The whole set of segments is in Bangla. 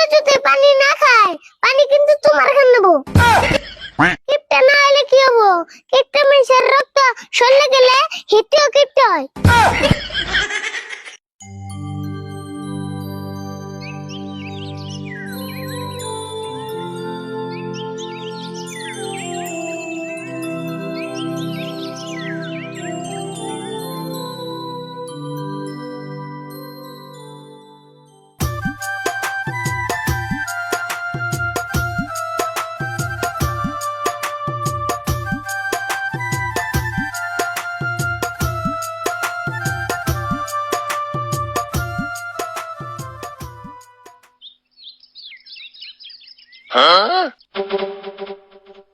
ছাগলে যদি পানি না খায়, পানি কিন্তু তোমার খান নেব। কিপটা না হলে কি হব? কিপটা মানুষের রক্ত শরীরে গেলে হিটিও কিপটা হয়।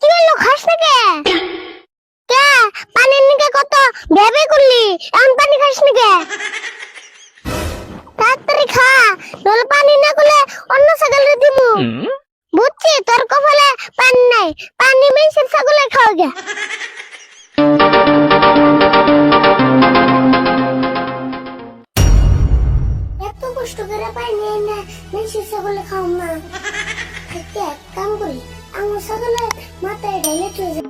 কি হলো খাস না কে? কে? পানির নিকে কত ভেবে করলি? এখন পানি খাস না কে? তাড়াতাড়ি খা। নলে পানি না করলে অন্য ছাগলের দিমু। বুঝছি, তোর কপালে পানি নাই। পানি মেশিন ছাগলে খাওয়া গে। এত কষ্ট করে পানি না মেশিন ছাগলে খাও না। থেকে, এক কাম করি। আমার সকালে মাথায় ঢেলে চলে যায়।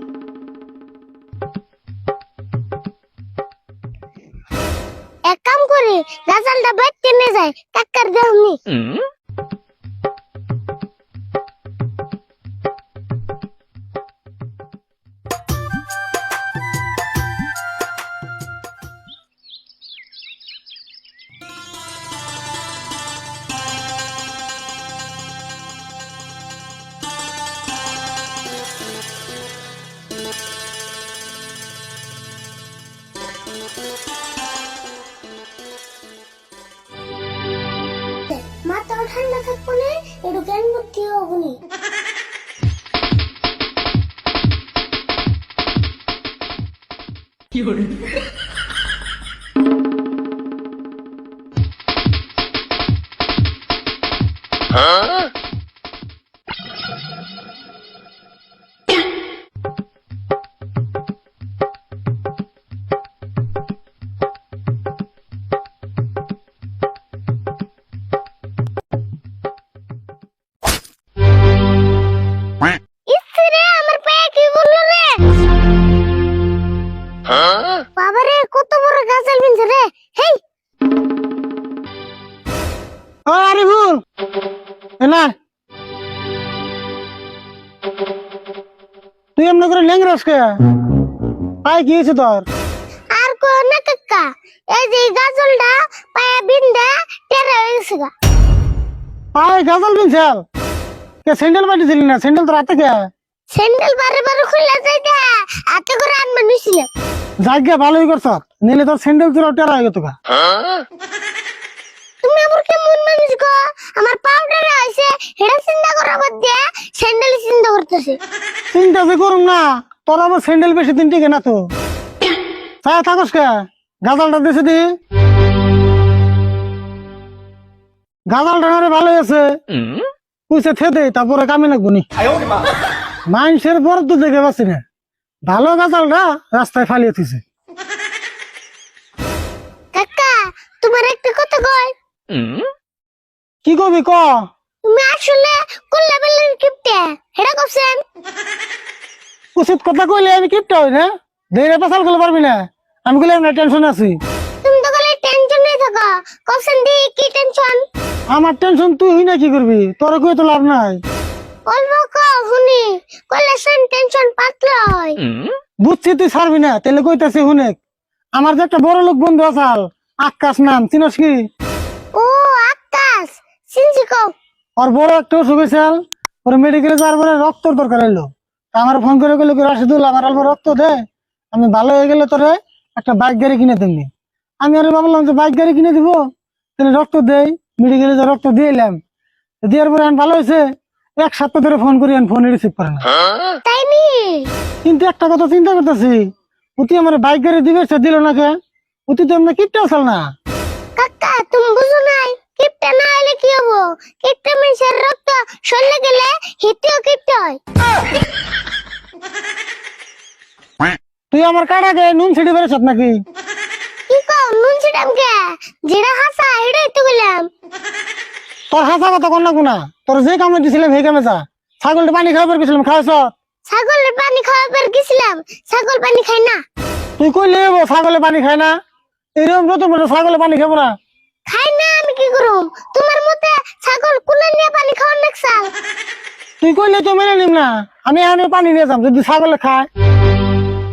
এক কাম করি রাজালটা বাইর টেনে যায়, কাকার দেহনি মাথাও ঠান্ডা থাকব না একটু জ্ঞান বুদ্ধি হবনি ইসরে ও আরে ভুল তুই এমনি করে লেঙ্গরাস কে? পাই কি তোর? আর কো না কাকা এই যে গাজলটা পায়ে বিন্দা টেরা হয়ে গেছে গা। পাই গাজল বিনছাল? কে স্যান্ডেল পাটি দিলি না? স্যান্ডেল তো রাতে কে? স্যান্ডেল বারে বারে খুলে যাইতে হাতে করে আনবা নিছিল জায়গা ভালোই করছ। নিলে তোর স্যান্ডেল তোর টেরা হয়ে গেত তুমি আমার কেমন মানুষ গো? আমার পাউডার আছে হেডা চিন্তা করার বাদ দিয়ে স্যান্ডেল চিন্তা করতেছে। চিন্তা যে করুম না তোর আবার স্যান্ডেল বেশি দিন টিকে না তো। থাকস কে? গাজালটা দিছে দি। গাজালটা না রে ভালো আছে। পুষে থে তারপরে কামে লাগবো নি। মানুষের বর দেখে পাচ্ছি না। ভালো গাজালটা রাস্তায় ফালিয়ে থিছে কি কবি ক? তুমি আসলে কোন লেভেলের কিপটে? হেডা করছেন উচিত কথা কইলে আমি কিপটা হই না দেরে পাশাল করলে পারবি না। আমি কইলে না টেনশন আছি। তুমি তো গেলে টেনশনে থাকো। করছেন দি কি টেনশন আমার টেনশন তুই হই না কি করবি? তোর কই তো লাভ নাই। অল্প কো শুনি কইলে সেন টেনশন পাতলা হয়। বুঝছি তুই ছাড়বি না তাহলে কইতাছি হুনেক। আমার যে একটা বড় লোক বন্ধু আসাল আকাশ নাম চিনস কি? সিনজি ওর বড় একটা অসুখ ওর মেডিকেলে যাওয়ার পরে রক্তর দরকার হইল। আমার ফোন করে গেলো রাশিদুল আমার অল্প রক্ত দে। আমি ভালো হয়ে গেলে তোরে একটা বাইক গাড়ি কিনে দিবি আমি আরে ভাবলাম যে বাইক গাড়ি কিনে দিব? তাহলে রক্ত দেই মেডিকেলে যা রক্ত দিয়ে এলাম। দেওয়ার পরে ভালো হয়েছে। এক সপ্তাহ ধরে ফোন করি ফোনে রিসিভ করে না। তাই নি? কিন্তু একটা কথা চিন্তা করতেছি উতি আমার বাইক গাড়ি দিবে সে দিল না কে উতি তো আমরা কিপটা আসাল না। কাকা তুমি বুঝো নাই। কিপটে না হলে কি হব? কিপটে মানুষের রক্ত শরীরে গেলে হিতেও কিপটে হয়। তুই আমার কাটাকে নুন নাকি? কি কও নুন ছিটাম কে? যেটা হাসা এটাই তো গেলাম তোর হাসা কথা কন না? তোর যে কামে দিছিলাম সেই কামে যা। ছাগলটা পানি খাওয়াবার গেছিলাম খাওয়াছ? ছাগলের পানি খাওয়াবার গেছিলাম ছাগল পানি খাই না। তুই কইলে ছাগলে পানি খায় না? এরকম ছাগলে পানি খাব না। খাই না কি তোমার মতে ছাগল কুলে নিয়ে পানি খাওয়ার নেকসাল তুই কইলে তো মেনে নিম না। আমি এখানে পানি নিয়ে যাম যদি ছাগল খায়।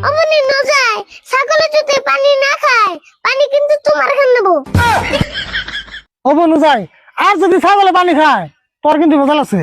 অমনি ন যায় ছাগলে যদি পানি না খায় পানি কিন্তু তোমার খান নেব। অবনু যায় আর যদি ছাগলে পানি খায় তোর কিন্তু মজা আছে।